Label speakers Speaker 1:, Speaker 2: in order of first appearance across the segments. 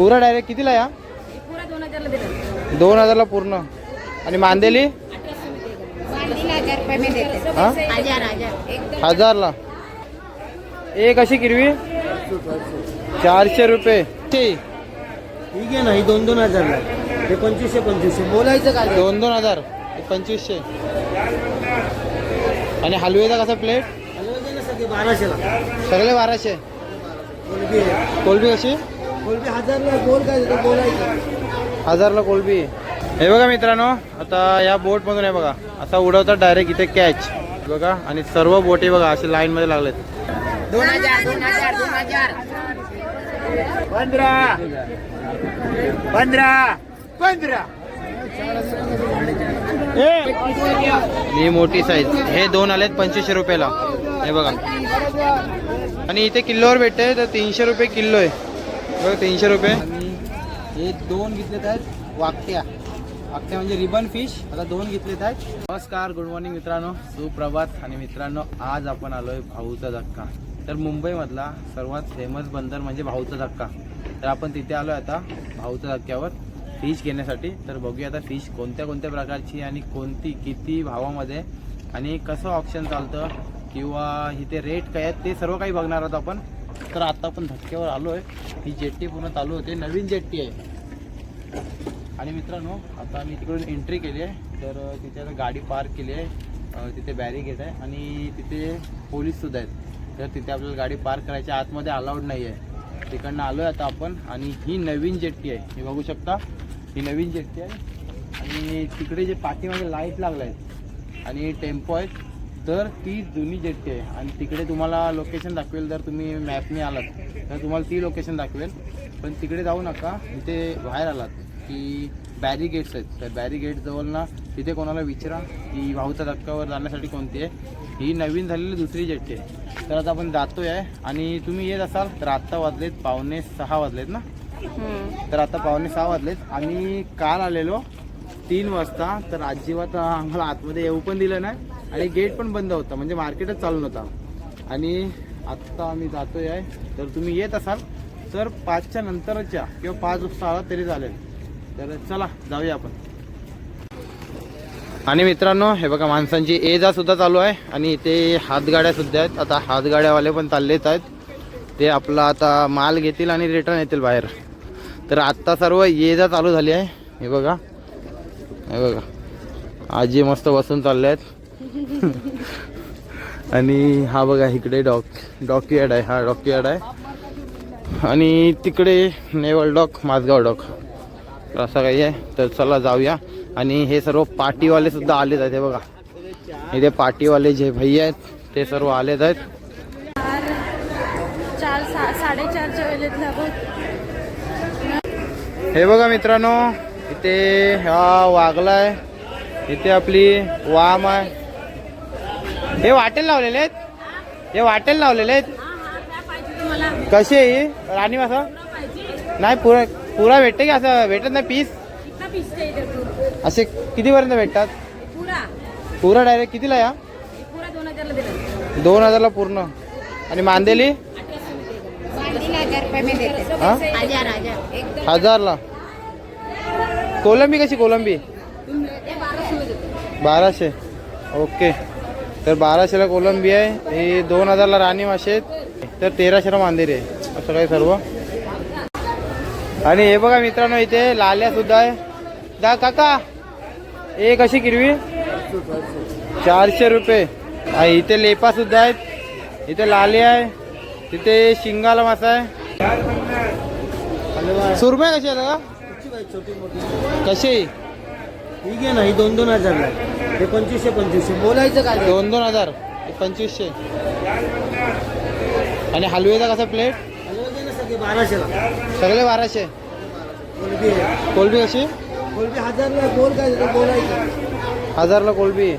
Speaker 1: पुरा डायरेक्ट कितीला या?
Speaker 2: पुरा दोन हजारला
Speaker 1: पूर्ण. आणि मांदेली? हा?
Speaker 2: हजार हजार एकदम
Speaker 1: हजारला. एक अशी किरवी? चारशे रुपये.
Speaker 3: ठीक आहे ना ही दोन दोन हजारला. हे पंचवीसशे पंचवीसशे. बोलायचं काय?
Speaker 1: दोन दोन हजार. हे पंचवीसशे. आणि हलवेचा कसा प्लेट
Speaker 3: सगळे बाराशेला.
Speaker 1: सगळे बाराशे.
Speaker 3: कोलबी
Speaker 1: कशी?
Speaker 3: कोलबी हजारला बोल काय देतो बोलायचं.
Speaker 1: हजारला कोलबी. हे बघा मित्रांनो आता या बोट मधून आहे बघा असा उडवतात डायरेक्ट इथे कॅच बघा आणि सर्व बोटी बघा असे लाईन मध्ये लागलेत.
Speaker 2: दोन हजार दोन हजार दोन हजार.
Speaker 3: पंधरा. पंधरा. पंधरा.
Speaker 1: ही मोठी साईज हे दोन आलेत पंचवीसशे रुपयाला. हे बघा. आणि इथे किलोवर भेटते तर तीनशे रुपये किलो आहे बघा तीनशे रुपये. आणि हे दोन घेतलेत आहेत वाकट्या. वाकट्या म्हणजे रिबन फिश. आता दोन घेतलेत आहेत. नमस्कार गुड मॉर्निंग मित्रांनो. सुप्रभात. आणि मित्रांनो आज आपण आलोय भाऊचा धक्का. तर मुंबईमधला सर्वात फेमस बंदर म्हणजे भाऊचा धक्का. तर आपण तिथे आलोय आता भाऊच्या धक्क्यावर फिश घेण्यासाठी. तर बघूया आता फिश कोणत्या कोणत्या प्रकारची आणि कोणती किती भावामध्ये आणि कसं ऑप्शन चालतं किंवा इथे रेट काय आहेत ते सर्व काही बघणार आहोत आपण. तर आता आपण धक्क्यावर आलो आहे ही जेट्टी पूर्ण चालू होते. नवीन जेट्टी आहे. आणि मित्रांनो आता मी तिकडून एंट्री केली आहे. तर तिथे आता गाडी पार्क केली आहे. तिथे बॅरिगेट आहे. आणि तिथे पोलीससुद्धा आहेत. तर तिथे आपल्याला गाडी पार्क करायची आतमध्ये अलाउड नाही आहे. तिकडनं आलो आहे आता आपण. आणि ही नवीन जेट्टी आहे. हे बघू शकता. ही नवीन जेट्टी आहे. आणि तिकडे जे पाठीमध्ये लाइट लागला आहेत आणि टेम्पो आहेत. तर ती जुनी जेट्टी आहे आणि तिकडे तुम्हाला लोकेशन दाखवेल जर तुम्ही मॅपने आलात तर तुम्हाला ती लोकेशन दाखवेल. पण तिकडे जाऊ नका इथे बाहेर आलात की बॅरिगेट्स आहेत. तर बॅरिगेट जवळ ना तिथे कोणाला विचारा की भाऊच्या धक्कावर जाण्यासाठी कोणती आहे. ही नवीन झालेली दुसरी जेट्टी आहे. तर आता आपण जातोय आहे आणि तुम्ही येत असाल तर आत्ता वाजलेत पावणे सहा वाजलेत ना? तर आता पावणे सहा वाजलेत आम्ही काल आलेलो तीन वाजता तर अजिबात आम्हाला आतमध्ये येऊ पण दिलं नाही. आणि गेट पण बंद होता म्हणजे मार्केटच चालू नव्हता. आणि आत्ता आम्ही जातोय आहे. तर तुम्ही येत असाल तर पाचच्या नंतरच्या किंवा पाच वाजता आला तरी चालेल. तर चला जाऊया आपण. आणि मित्रांनो हे बघा माणसांची ये जा सुद्धा चालू आहे. आणि इथे हातगाड्या सुद्धा आहेत. आता हातगाड्यावाले पण चाललेच आहेत. ते आपला आता माल घेतील आणि रिटर्न येतील बाहेर. तर आत्ता सर्व ये जा चालू झाली आहे. हे बघा. हे बघा. आजी मस्त बसून चालले आहेत आणि हा बघा इकडे डॉक डॉकयार्ड आहे हा डॉकयार्ड आहे. आणि तिकडे नेवल डॉक माझगाव डॉक. असं काही आहे. तर चला जाऊया. आणि हे सर्व पार्टीवाले सुद्धा आलेत आहेत हे बघा. इथे पार्टीवाले जे भैया आहेत ते सर्व आलेत आहेत. हे बघा मित्रांनो इथे हा वाघला आहे. इथे आपली वाम आहे. हे वाटेल लावलेले आहेत. हे वाटेल लावलेले आहेत. कशी आहे ही? राणी मासा? नाही पुरा पुरा भेटते की असं? भेटत नाही पीस असे कितीपर्यंत भेटतात?
Speaker 2: पुरा.
Speaker 1: पुरा डायरेक्ट कितीला या?
Speaker 2: पुरा दोन हजारला दिलं.
Speaker 1: दोन हजारला पूर्ण. आणि मांदेली? हा? हजारला. कोलंबी कशी? कोलंबी?
Speaker 2: बाराशे.
Speaker 1: ओके. तर बाराशेला कोलंबी आहे. हे दोन हजारला राणी मासे आहेत. तर तेराशेला मांदेरी आहे. असं काही सर्व. आणि हे बघा मित्रांनो इथे लाल्या सुद्धा आहे. दा काका एक अशी किरवी? चारशे रुपये. इथे लेपा सुद्धा आहेत. इथे लाले आहे. तिथे शिंगाला मासा आहे. सुरमई कशी आहे का कशी?
Speaker 3: ठीक आहे ना ही दोन दोन हजारला हे पंचवीसशे पंचवीसशे. बोलायचं काय?
Speaker 1: दोन दोन हजार. हे पंचवीसशे. आणि हलवेचा कसा प्लेट
Speaker 3: बाराशेला
Speaker 1: सगळे बाराशे.
Speaker 3: कोलबी आहे.
Speaker 1: कोलबी कशी?
Speaker 3: कोलबी हजारला बोल काय? बोलायचं.
Speaker 1: हजारला कोलबी.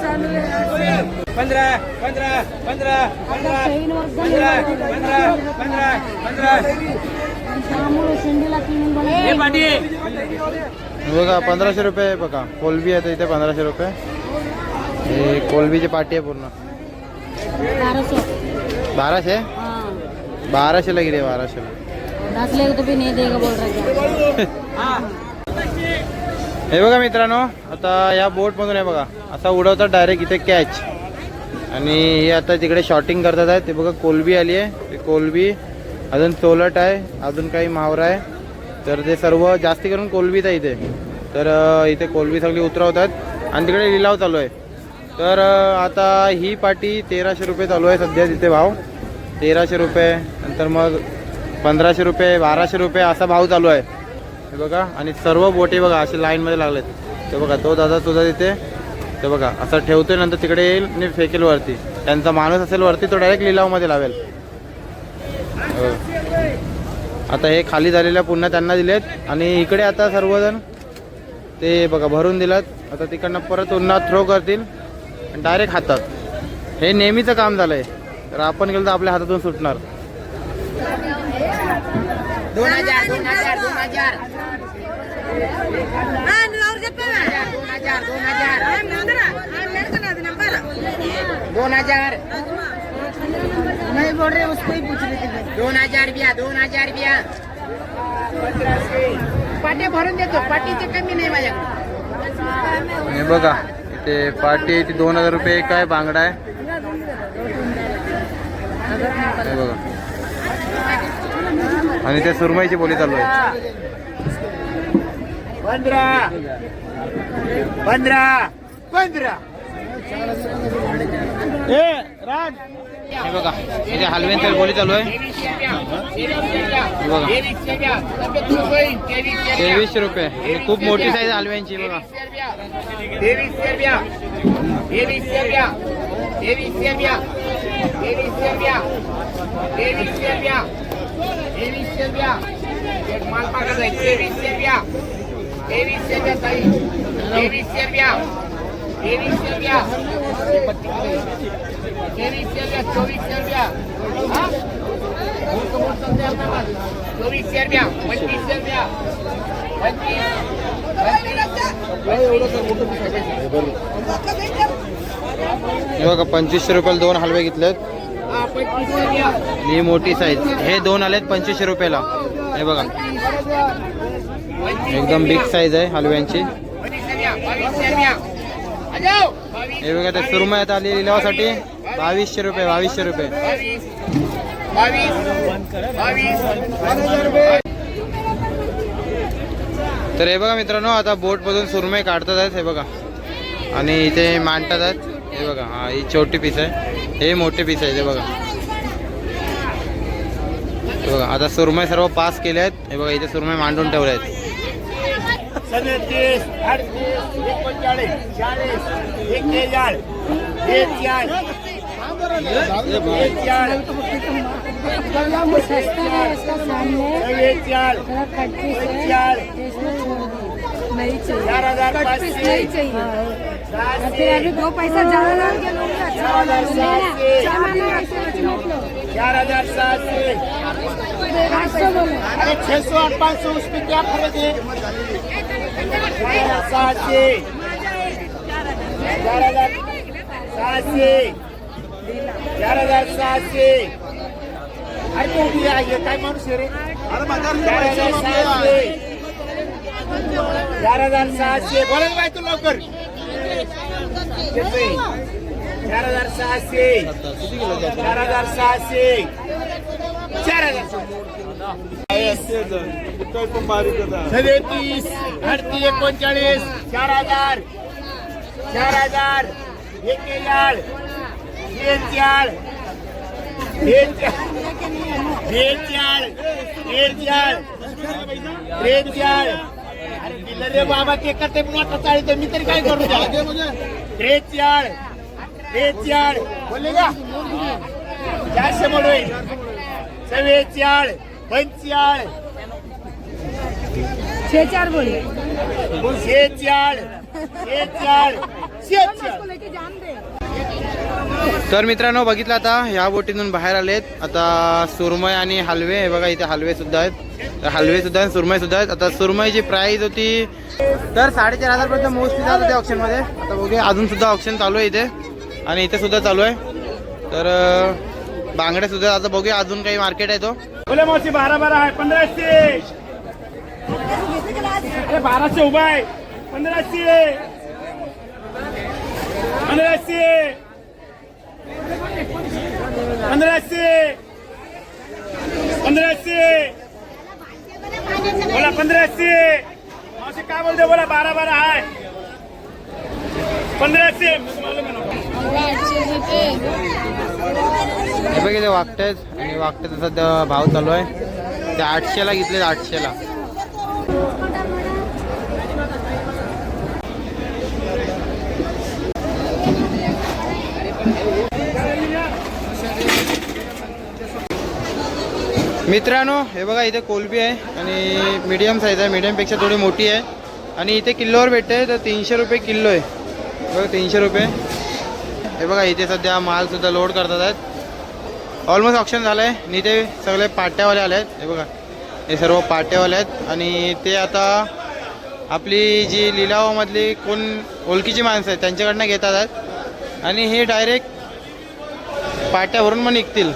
Speaker 2: चालू आहे
Speaker 3: पंधरा पंधरा पंधरा पंधरा पंधरा पंधरा पंधरा पंधरा हे पाठी
Speaker 1: हे बघा पंधराशे रुपये आहे बघा. कोलबी आहे इथे पंधराशे रुपये. हे कोलबीची पाटी आहे पूर्ण. बाराशे. बाराशेला आहे बाराशेला हे बघा मित्रांनो आता या बोटमधून आहे बघा. असा उडवतात डायरेक्ट इथे कॅच आणि हे आता तिकडे शॉटिंग करतात आहे. ते बघा कोलबी आली आहे. ते कोलबी अजून सोलट आहे अजून काही मावरा आहे. तर ते सर्व जास्ती करून कोलबीच आहे इथे. तर इथे कोलबी सगळी उतरवतात. आणि तिकडे लिलाव चालू आहे. तर आता ही पाटी तेराशे रुपये चालू आहे सध्या तिथे भाव. तेराशे रुपये नंतर मग पंधराशे रुपये बाराशे रुपये असा भाव चालू आहे. हे बघा. आणि सर्व बोटी बघा असे लाईनमध्ये लागलेत. ते बघा तो दादा तुझा तिथे. ते बघा असं ठेवतोय नंतर तिकडे येईल आणि फेकेल वरती त्यांचा माणूस असेल वरती तो डायरेक्ट लिलावमध्ये लावेल. बघा. आता हे खाली झालेल्या पुन्हा त्यांना दिलेत. आणि इकडे आता सर्वजण ते बघा भरून दिलात. आता तिकडनं परत पुन्हा थ्रो करतील. आणि डायरेक्ट हातात. हे नेहमीचं काम झालं आहे तर आपण गेलं तर आपल्या हातातून सुटणार.
Speaker 2: दोन हजार दोन हजार दोन हजार. दोन हजार दोन हजार. नहीं बोल रहे उसको ही पूछ रहे थे. दोन हजार बिया दोन हजार बिया पाटे भरून देतो. पाटीचे कमी नाही माझ्याकडे.
Speaker 1: हे बघा इथे पाटी ती दोन हजार रुपये एक आहे बांगडा आहे. हे बघा. आणि ते सुरमईची बोली चालू आहे.
Speaker 3: पंधरा. पंधरा. पंधरा. ए राज.
Speaker 1: हे बघा म्हणजे हलवेंतर बोली चालू आहे बघा तेवीसशे रुपये हे खूप मोठी साईज हलव्यांची बघा
Speaker 4: माल पाठवायचं तेवीसशे रुपया तेवीसशे रुपया ताई तेवीसशे रुपया तेवीसशे रुपया तेवीसशे रुपया चोवीसशे रुपया चोवीसशे रुपया पंचवीसशे रुपया पंचवीस
Speaker 1: हे बघा पंचवीसशे रुपयाला दोन हलवे घेतलेत.
Speaker 4: ही
Speaker 1: मोठी साईज हे दोन आलेत पंचवीसशे रुपयाला. हे बघा. एकदम बिग साईज आहे हलव्यांची. हे बघा ते सुरमयात आलेली लिलावासाठी बावीसशे रुपये बावीसशे रुपये. तर हे बघा मित्रांनो आता बोट मधून सुरमई काढतात आहेत हे बघा. आणि इथे मांडतात आहेत. हे बघा हा ही छोटी पीस आहे. हे मोठे पीस आहे ते बघा. हे बघा आता सुरमई सर्व पास केले आहेत. हे बघा इथे सुरमई मांडून ठेवले आहेत.
Speaker 3: સદત્રીસ અડત્રીસ એકોચાળીસ ચાલીસ એકેયાળ चार हज़ार पाँच
Speaker 2: दो पैसा ज़्यादा
Speaker 3: चार हज़ार सात चार अरे छह सौ और पाँच सौ उसमें क्या फ़र्क है? सहाशे. चार हजार सहाशे. चार हजार सहाशे. अरे तो भी आहे काय माणूस रे? चार हजार सहाशे. चार हजार सहाशे. बोला बाई तू लवकर. चार हजार सहाशे. चार हजार सहाशे. चार हजार सदतीस अडतीस एकोणचाळीस चार हजार. चार हजार. एकेचाळ. बेचाळ. बेचाळ. बेचाळ. त्रेचाळ रे बाबा ते करते मोठा चाळी मी तरी काय करू त्रेचाळ त्रेचाळ बोलले का? चारशे म्हणून. चव्वेचाळ.
Speaker 2: दे
Speaker 1: तर मित्रांनो बघितलं आता ह्या बोटीतून बाहेर आलेत. आता सुरमय आणि हलवे हे बघा इथे हलवे सुद्धा आहेत. तर हलवे सुद्धा आहेत सुरमय सुद्धा आहेत. आता सुरमयची प्राइस होती तर साडेचार हजार पर्यंत मोस्टली जात होते ऑप्शनमध्ये. आता बघूया अजून सुद्धा ऑप्शन चालू आहे इथे. आणि इथे सुद्धा चालू आहे. तर बांगड्या सुद्धा आता बघूया अजून काही मार्केट आहे तो.
Speaker 3: बोले मावशी बारा बारा आहे पंधराशे. अरे बाराशे उभा आहे. पंधराशे. पंधराशे. पंधराशे. पंधराशे. बोला पंधराशे. मावशी काय बोलते? बोला बारा बारा आहे. पंधराशे.
Speaker 1: हे बघ इथे वागतायत आणि वागतायत सध्या भाव चालू आहे. ते आठशेला घेतले आठशेला मित्रांनो हे बघा इथे कोलबी आहे आणि मीडियम साईज आहे. मीडियमपेक्षा थोडी मोठी आहे. आणि इथे किलोवर भेटते तर तीनशे रुपये किलो आहे. बघा तीनशे रुपये. हे बघा इथे सध्या मालसुद्धा लोड करतात आहेत. ऑलमोस्ट ऑप्शन झालं आहे आणि इथे सगळे पाट्यावाले आले आहेत. हे बघा हे सर्व पाट्यावाले आहेत. आणि ते आता आपली जी लिलावामधली कोण ओळखीची माणसं आहेत त्यांच्याकडनं घेतात आहेत. आणि हे डायरेक्ट पाट्यावरून मग निघतील.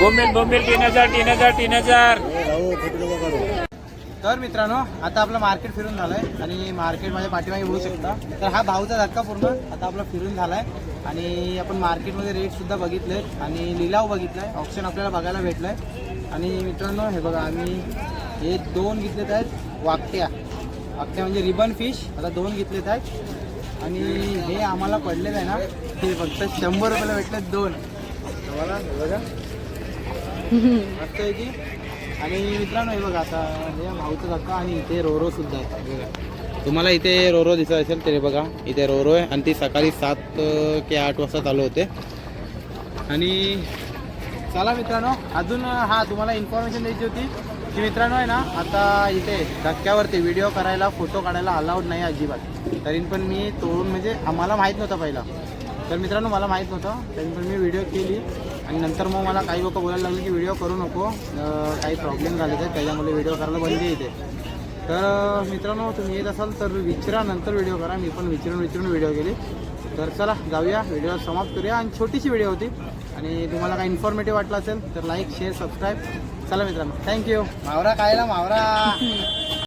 Speaker 3: बोंबेल बोंबेल तीन हजार तीन हजार तीन हजार.
Speaker 1: तर मित्रांनो आता आपलं मार्केट फिरून झालंय आणि मार्केट माझ्या पाठीमागे बघू शकता. तर हा भाऊचा धक्का पूर्ण आता आपला फिरून झालाय. आणि आपण मार्केटमध्ये रेट सुद्धा बघितले आणि लिलाव बघितलाय. ऑप्शन आपल्याला बघायला भेटलाय. आणि मित्रांनो हे बघा आम्ही हे दोन घेतलेत आहेत वाकट्या. वाकट्या म्हणजे रिबन फिश आता दोन घेतलेत आहेत. आणि हे आम्हाला पडलेलं आहे ना हे फक्त शंभर रुपयाला भेटलेत दोन. बघा. मस्त आहे की? आणि मित्रांनो हे बघा आता हे भाऊचं धक्का आणि इथे रोरो सुद्धा आहे बघा. तुम्हाला इथे रोरो दिसत असेल तरी बघा. इथे रोरो आहे आणि ती सकाळी सात अं, आठ वाजता चालू होते. आणि चला मित्रांनो अजून हा तुम्हाला इन्फॉर्मेशन द्यायची होती की मित्रांनो आहे ना आता इथे धक्क्यावरती व्हिडिओ करायला फोटो काढायला अलाउड नाही अजिबात. तरी पण मी तोडून म्हणजे आम्हाला माहीत नव्हतं पहिला. तर मित्रांनो मला माहीत नव्हतं. तरी पण मी व्हिडिओ केली. आणि नंतर मग मला काही लोक बोलायला लागले की व्हिडिओ करू नको. काही प्रॉब्लेम झाले तर त्याच्यामुळे व्हिडिओ करायला बंदी येते तर मित्रांनो तुम्ही येत असाल तर विचारा. नंतर व्हिडिओ करा. मी पण विचारून विचारून व्हिडिओ केली. तर चला जाऊया. व्हिडिओ समाप्त करूया. आणि छोटीशी व्हिडिओ होती. आणि तुम्हाला काही इन्फॉर्मेटिव्ह वाटलं असेल तर लाईक शेअर सबस्क्राईब चला मित्रांनो. थँक्यू मावरा कायला मावरा.